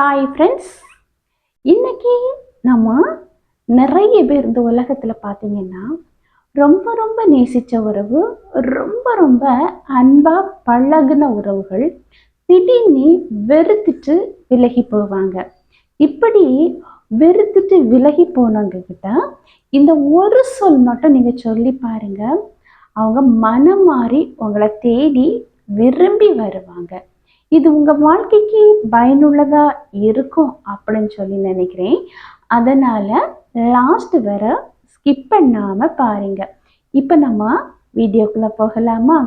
Hi friends இன்னைக்கு நம்ம நிறைய பேர் இந்த உலகத்தில் பார்த்தீங்கன்னா ரொம்ப ரொம்ப நேசித்த உறவு ரொம்ப ரொம்ப அன்பாக பழகுன உறவுகள் திடீர்னு வெறுத்துட்டு விலகி போவாங்க. இப்படி வெறுத்துட்டு விலகி போனவங்க கிட்ட இந்த ஒரு சொல் மட்டும் நீங்கள் சொல்லி பாருங்க. அவங்க மனம் மாறி உங்களை தேடி விரும்பி வருவாங்க. இது உங்கள் வாழ்க்கைக்கு பயனுள்ளதாக இருக்கும் அப்படின்னு சொல்லி நினைக்கிறேன். அதனால் லாஸ்ட் வர ஸ்கிப் பண்ணாமல் பாருங்க. இப்போ நம்ம வீடியோக்குள்ளே போகலாமா?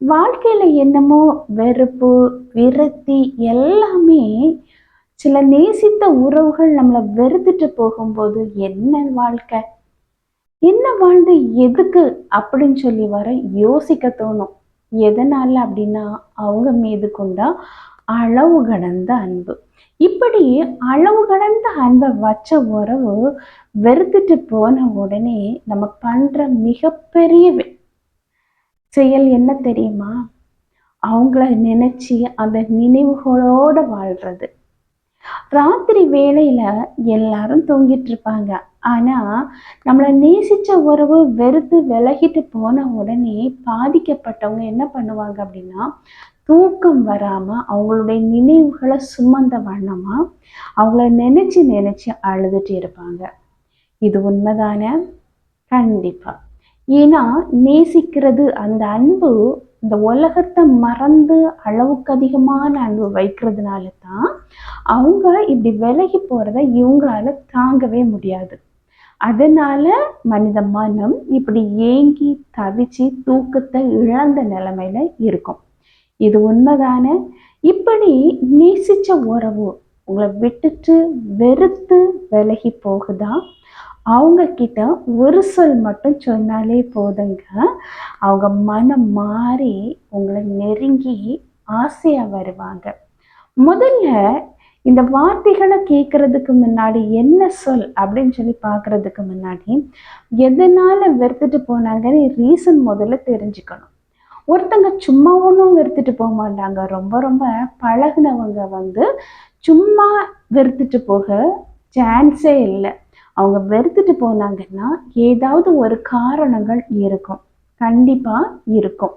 வாழ்க்கையில் என்னமோ வெறுப்பு விரக்தி எல்லாமே சில நேசித்த உறவுகள் நம்மளை வெறுத்துட்டு போகும்போது என்ன வாழ்க்கை? என்ன வாழ்ந்து எதுக்கு அப்படின்னு சொல்லி வர யோசிக்க தோணும். எதனால அப்படின்னா அவங்க மீது கொண்ட அளவு கடந்த அன்பு. இப்படி அளவு கடந்த அன்பை வச்ச உறவு வெறுத்துட்டு போன உடனே நம்ம பண்ற மிகப்பெரிய செயல் என்ன தெரியுமா? அவங்கள நினைச்சு அந்த நினைவுகளோட வாழ்றது. ராத்திரி வேளையில எல்லாரும் தூங்கிட்டு இருப்பாங்க. ஆனா நம்மளை நேசிச்ச உறவு வெறுத்து விலகிட்டு போன உடனே பாதிக்கப்பட்டவங்க என்ன பண்ணுவாங்க அப்படின்னா தூக்கம் வராம அவங்களுடைய நினைவுகளை சுமந்த வண்ணமா அவங்கள நினைச்சு நினைச்சு அழுதுட்டு இருப்பாங்க. இது உண்மைதானே? கண்டிப்பா. ஏன்னா நேசிக்கிறது அந்த அன்பு இந்த உலகத்தை மறந்து அளவுக்கு அதிகமான அன்பு வைக்கிறதுனால தான் அவங்க இப்படி விலகி போகிறத இவங்களால தாங்கவே முடியாது. அதனால மனித மனம் இப்படி ஏங்கி தவிச்சு தூக்கத்தை இழந்த நிலைமையில இருக்கும். இது உண்மைதானே? இப்படி நேசிச்ச உறவு உங்களை விட்டுட்டு வெறுத்து விலகி போகுதா? அவங்க கிட்ட ஒரு சொல் மட்டும் சொன்னாலே போதுங்க. அவங்க மனம் மாறி உங்களை நெருங்கி ஆசையா வருவாங்க. முதல்ல இந்த வார்த்தைகளை கேட்கறதுக்கு முன்னாடி என்ன சொல் அப்படின்னு சொல்லி பார்க்கறதுக்கு முன்னாடி எதனால வெறுத்துட்டு போனாங்கன்னு ரீசன் முதல்ல தெரிஞ்சுக்கணும். ஒருத்தங்க சும்மா ஒன்றும் வெறுத்துட்டு போக மாட்டாங்க. ரொம்ப ரொம்ப பழகுனவங்க வந்து சும்மா வெறுத்துட்டு போக சான்ஸே இல்லை. அவங்க வெறுத்துட்டு போனாங்கன்னா ஏதாவது ஒரு காரணங்கள் இருக்கும். கண்டிப்பா இருக்கும்.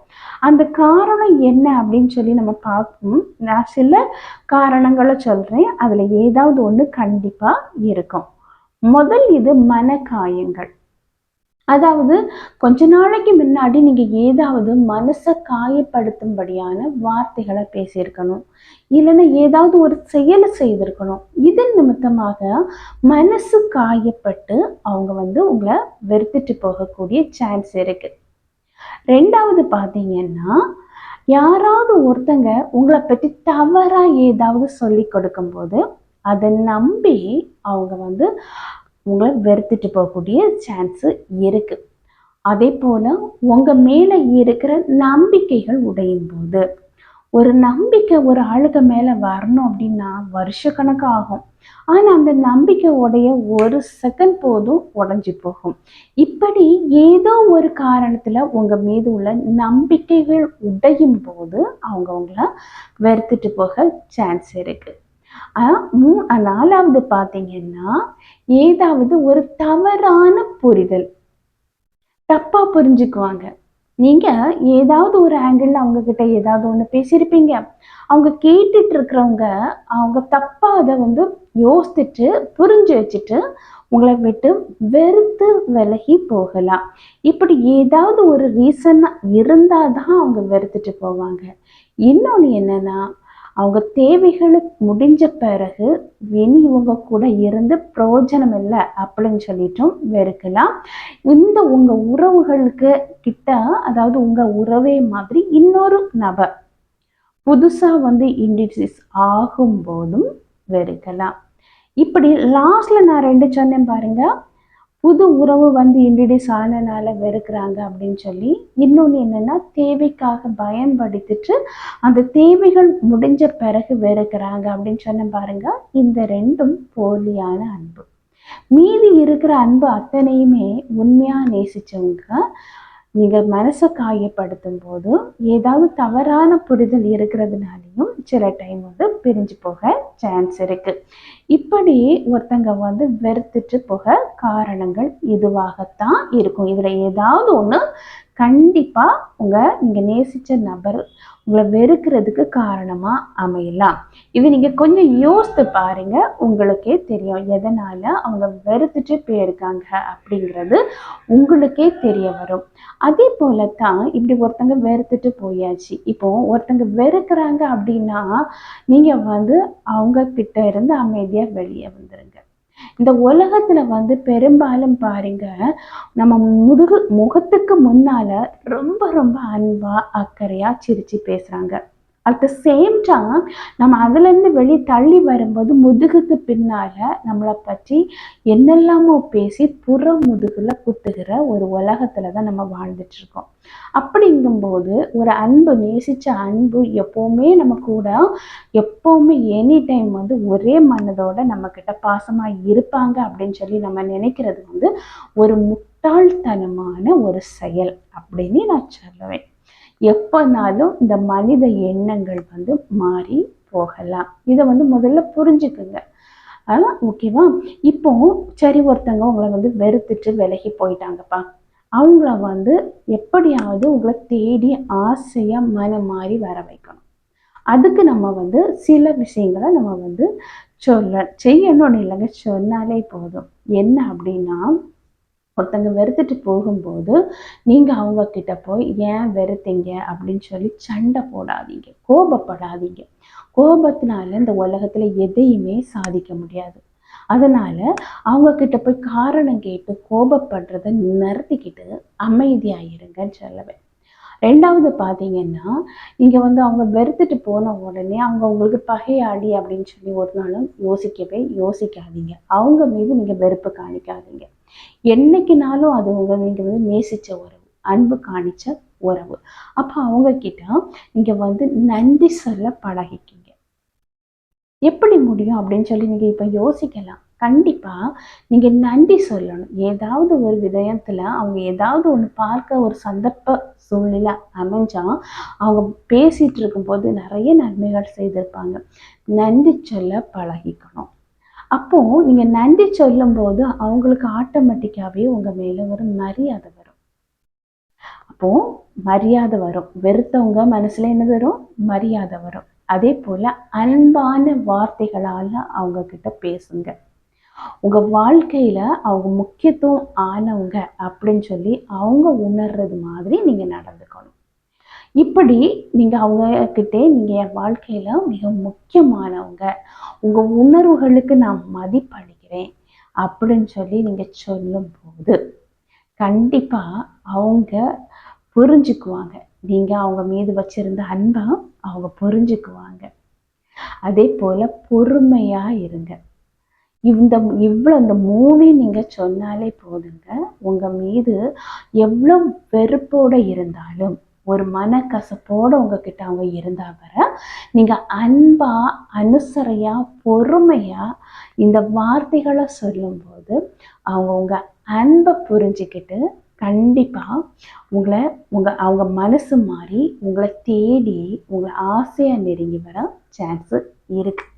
அந்த காரணம் என்ன அப்படின்னு சொல்லி நம்ம பார்ப்போம். நான் சில காரணங்களை சொல்றேன். அதுல ஏதாவது ஒண்ணு கண்டிப்பா இருக்கும். முதல் இது மனக்காயங்கள். அதாவது கொஞ்ச நாளைக்கு முன்னாடி நீங்க ஏதாவது மனசை காயப்படுத்தும்படியான வார்த்தைகளை பேசியிருக்கணும். இல்லைன்னா ஏதாவது ஒரு செயலை செய்திருக்கணும். இதன் நிமித்தமாக மனசு காயப்பட்டு அவங்க வந்து உங்களை வெறுத்துட்டு போகக்கூடிய சான்ஸ் இருக்கு. ரெண்டாவது பார்த்தீங்கன்னா யாராவது ஒருத்தங்க உங்களை பற்றி தவறா ஏதாவது சொல்லி கொடுக்கும்போது அதை நம்பி அவங்க வந்து உங்களை வெறுத்துட்டு போகக்கூடிய சான்ஸு இருக்கு. அதே போல உங்க மேல இருக்கிற நம்பிக்கைகள் உடையும் போது ஒரு நம்பிக்கை ஒரு ஆளுக்கு மேல வரணும் அப்படின்னா வருஷக்கணக்கு ஆகும். ஆனா அந்த நம்பிக்கை உடைய ஒரு செகண்ட் போதும் உடைஞ்சு போகும். இப்படி ஏதோ ஒரு காரணத்துல உங்க மீது உள்ள நம்பிக்கைகள் உடையும் போது அவங்க உங்களை வெறுத்துட்டு போக சான்ஸ் இருக்கு. ஆஹ் மூ நாலாவது பார்த்தீங்கன்னா ஏதாவது ஒரு தவறான புரிதல். தப்பா புரிஞ்சுக்குவாங்க. நீங்கள் ஏதாவது ஒரு ஆங்கிளில் அவங்கக்கிட்ட ஏதாவது ஒன்று பேசியிருப்பீங்க. அவங்க கேட்டுட்டு இருக்கிறவங்க அவங்க தப்பாக அதை வந்து யோசிச்சுட்டு புரிஞ்சு வச்சுட்டு உங்களை விட்டு வெறுத்து விலகி போகலாம். இப்படி ஏதாவது ஒரு ரீசன் இருந்தால் தான் அவங்க வெறுத்துட்டு போவாங்க. இன்னொன்று என்னன்னா அவங்க தேவைகளுக்கு முடிஞ்ச பிறகு இனி இவங்க கூட இருந்து பிரயோஜனம் இல்லை அப்படின்னு சொல்லிட்டும் வெறுக்கலாம். இந்த உங்க உறவுகளுக்கு கிட்ட அதாவது உங்க உறவே மாதிரி இன்னொரு நபர் புதுசா வந்து இன்ட்ரடியூஸ் ஆகும் போதும் வெறுக்கலாம். இப்படி லாஸ்ட்ல நான் ரெண்டு சொன்னேன் பாருங்க. புது உறவு வந்து இன்ட்ரடியூஸ் ஆனனால வெறுக்கிறாங்க அப்படின்னு சொல்லி இன்னொன்று என்னன்னா தேவைக்காக பயன்படுத்திட்டு அந்த தேவைகள் முடிஞ்ச பிறகு வெறுக்கிறாங்க அப்படின்னு சொன்ன பாருங்க இந்த ரெண்டும் போலியான அன்பு. மீதி இருக்கிற அன்பு அத்தனையுமே உண்மையா நேசிச்சவங்க நீங்கள் மனசை காயப்படுத்தும் போது ஏதாவது தவறான புரிதல் இருக்கிறதுனாலையும் சில டைம் வந்து பிரிஞ்சு போக சான்ஸ் இருக்குது இப்படி ஒருத்தங்க வந்து வெறுத்துட்டு போக காரணங்கள் இதுவாகத்தான் இருக்கும். இதில் ஏதாவது ஒன்று கண்டிப்பாக உங்கள் நீங்கள் நேசித்த நபர் உங்களை வெறுக்கிறதுக்கு காரணமாக அமையலாம். இது நீங்கள் கொஞ்சம் யோசித்து பாருங்க. உங்களுக்கே தெரியும் எதனால் அவங்க வெறுத்துட்டு போயிருக்காங்க அப்படிங்கிறது உங்களுக்கே தெரிய வரும். அதே போல தான் இப்படி ஒருத்தங்க வெறுத்துட்டு போயாச்சு. இப்போ ஒருத்தங்க வெறுக்கிறாங்க அப்படின்னா நீங்கள் வந்து அவங்க கிட்ட இருந்து அமைதியாக வெளியே இந்த உலகத்துல வந்து பெரும்பாலும் பாருங்க நம்ம முதுகு முகத்துக்கு முன்னால ரொம்ப ரொம்ப அன்பா அக்கறையா சிரிச்சு பேசுறாங்க. அட் த சேம் டைம் நம்ம அதுலேருந்து வெளியே தள்ளி வரும்போது முதுகுக்கு பின்னால் நம்மளை பற்றி என்னெல்லாமோ பேசி புற முதுகில் குத்துகிற ஒரு உலகத்தில் தான் நம்ம வாழ்ந்துட்டுருக்கோம் அப்படிங்கும்போது ஒரு அன்பு நேசித்த அன்பு எப்போவுமே நம்ம கூட எப்போவுமே எனி டைம் வந்து ஒரே மனதோட நம்மக்கிட்ட பாசமாக இருப்பாங்க அப்படின்னு சொல்லி நம்ம நினைக்கிறது வந்து ஒரு முட்டாள்தனமான ஒரு செயல் அப்படின்னு நான் சொல்லுவேன். எப்போனாலும் இந்த மனித எண்ணங்கள் வந்து மாறி போகலாம். இதை வந்து முதல்ல புரிஞ்சுக்குங்க. ஆனால் ஓகேவா? இப்போ சரி ஒருத்தங்க உங்களை வந்து வெறுத்துட்டு விலகி போயிட்டாங்கப்பா. அவங்கள வந்து எப்படியாவது உங்களை தேடி ஆசையாக மனம் மாறி வர வைக்கணும். அதுக்கு நம்ம வந்து சில விஷயங்களை நம்ம வந்து சொல்ல செய்யணும்னு இல்லைங்க. சொன்னாலே போதும். என்ன அப்படின்னா ஒருத்தங்க வெறுத்துட்டு போகும்போது நீங்கள் அவங்க கிட்ட போய் ஏன் வெறுத்தீங்க? அப்படின்னு சொல்லி சண்டை போடாதீங்க கோபப்படாதீங்க. கோபத்தினால இந்த உலகத்தில் எதையுமே சாதிக்க முடியாது. அதனால அவங்க கிட்ட போய் காரணம் கேட்டு கோபப்படுறத நிறுத்திக்கிட்டு அமைதியாயிருங்கன்னு சொல்லுவேன். ரெண்டாவது பார்த்தீங்கன்னா நீங்கள் வந்து அவங்க வெறுத்துட்டு போன உடனே அவங்க உங்களுக்கு பகையாடி அப்படின்னு சொல்லி ஒரு நாளும் யோசிக்கவே யோசிக்காதீங்க. அவங்க மீது நீங்கள் வெறுப்பு காணிக்காதீங்க. என்னைக்குனாலும் அது உங்க நீங்கள் வந்து நேசித்த உறவு அன்பு காணிச்ச உறவு. அப்போ அவங்க கிட்ட நீங்கள் வந்து நன்றி சொல்ல பழகிக்கிங்க. எப்படி முடியும் அப்படின்னு சொல்லி நீங்கள் இப்போ யோசிக்கலாம். கண்டிப்பாக நீங்கள் நன்றி சொல்லணும். ஏதாவது ஒரு விதயத்தில் அவங்க ஏதாவது ஒன்று பார்க்க ஒரு சந்தர்ப்ப சூழ்நிலை அமைஞ்சால் அவங்க பேசிகிட்டு இருக்கும்போது நிறைய நன்மைகள் செய்திருப்பாங்க. நன்றி சொல்ல பழகிக்கணும். அப்போது நீங்கள் நன்றி சொல்லும்போது அவங்களுக்கு ஆட்டோமேட்டிக்காகவே உங்கள் மேலே ஒரு மரியாதை வரும். அப்போது மரியாதை வரும். வெறுத்தவங்க மனசில் என்ன வரும்? மரியாதை வரும். அதே போல் அன்பான வார்த்தைகளால் அவங்க கிட்ட பேசுங்க. உங்கள் வாழ்க்கையில் அவங்க முக்கியத்துவம் ஆனவங்க அப்படின்னு சொல்லி அவங்க உணர்றது மாதிரி நீங்கள் நடந்துக்கணும். இப்படி நீங்கள் அவங்கக்கிட்டே நீங்கள் என் வாழ்க்கையில் மிக முக்கியமானவங்க. உங்கள் உணர்வுகளுக்கு நான் மதிப்பளிக்கிறேன் அப்படின்னு சொல்லி நீங்கள் சொல்லும்போது கண்டிப்பாக அவங்க புரிஞ்சுக்குவாங்க. நீங்கள் அவங்க மீது வச்சுருந்த அன்பை அவங்க புரிஞ்சுக்குவாங்க. அதே போல் பொறுமையாக இருங்க. இந்த இவ்வளோ இந்த மூணே நீங்கள் சொன்னாலே போதுங்க. உங்கள் மீது எவ்வளோ வெறுப்போடு இருந்தாலும் ஒரு மனக்கசப்போடு உங்ககிட்ட அவங்க இருந்தா வர நீங்கள் அன்பாக அனுசரையாக பொறுமையாக இந்த வார்த்தைகளை சொல்லும்போது அவங்க உங்கள் அன்பை புரிஞ்சுக்கிட்டு கண்டிப்பாக உங்களை உங்கள் அவங்க மனசு மாறி உங்களை தேடி உங்களை ஆசையாக நெருங்கி வர சான்ஸு இருக்குது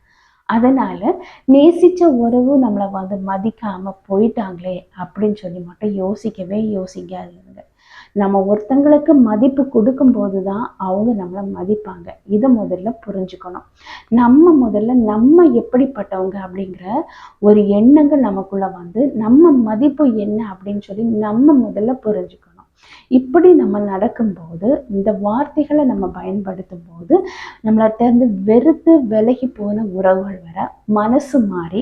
அதனால் நேசித்த உறவு நம்மளை வந்து மதிக்காமல் போயிட்டாங்களே அப்படின்னு சொல்லி மட்டும் யோசிக்கவே யோசிக்காதுங்க. நம்ம ஒருத்தங்களுக்கு மதிப்பு கொடுக்கும்போது தான் அவங்க நம்மளை மதிப்பாங்க. இதை முதல்ல புரிஞ்சுக்கணும். நம்ம முதல்ல நம்ம எப்படிப்பட்டவங்க அப்படிங்கிற ஒரு எண்ணங்கள் நமக்குள்ள வந்து நம்ம மதிப்பு என்ன அப்படின்னு சொல்லி நம்ம முதல்ல புரிஞ்சுக்கணும். இப்படி நம்ம நடக்கும்போது இந்த வார்த்தைகளை நம்ம பயன்படுத்தும் போது நம்மள்கிட்ட வெறுத்து விலகி போன உறவுகள் வர மனசு மாறி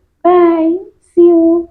Bye. See you.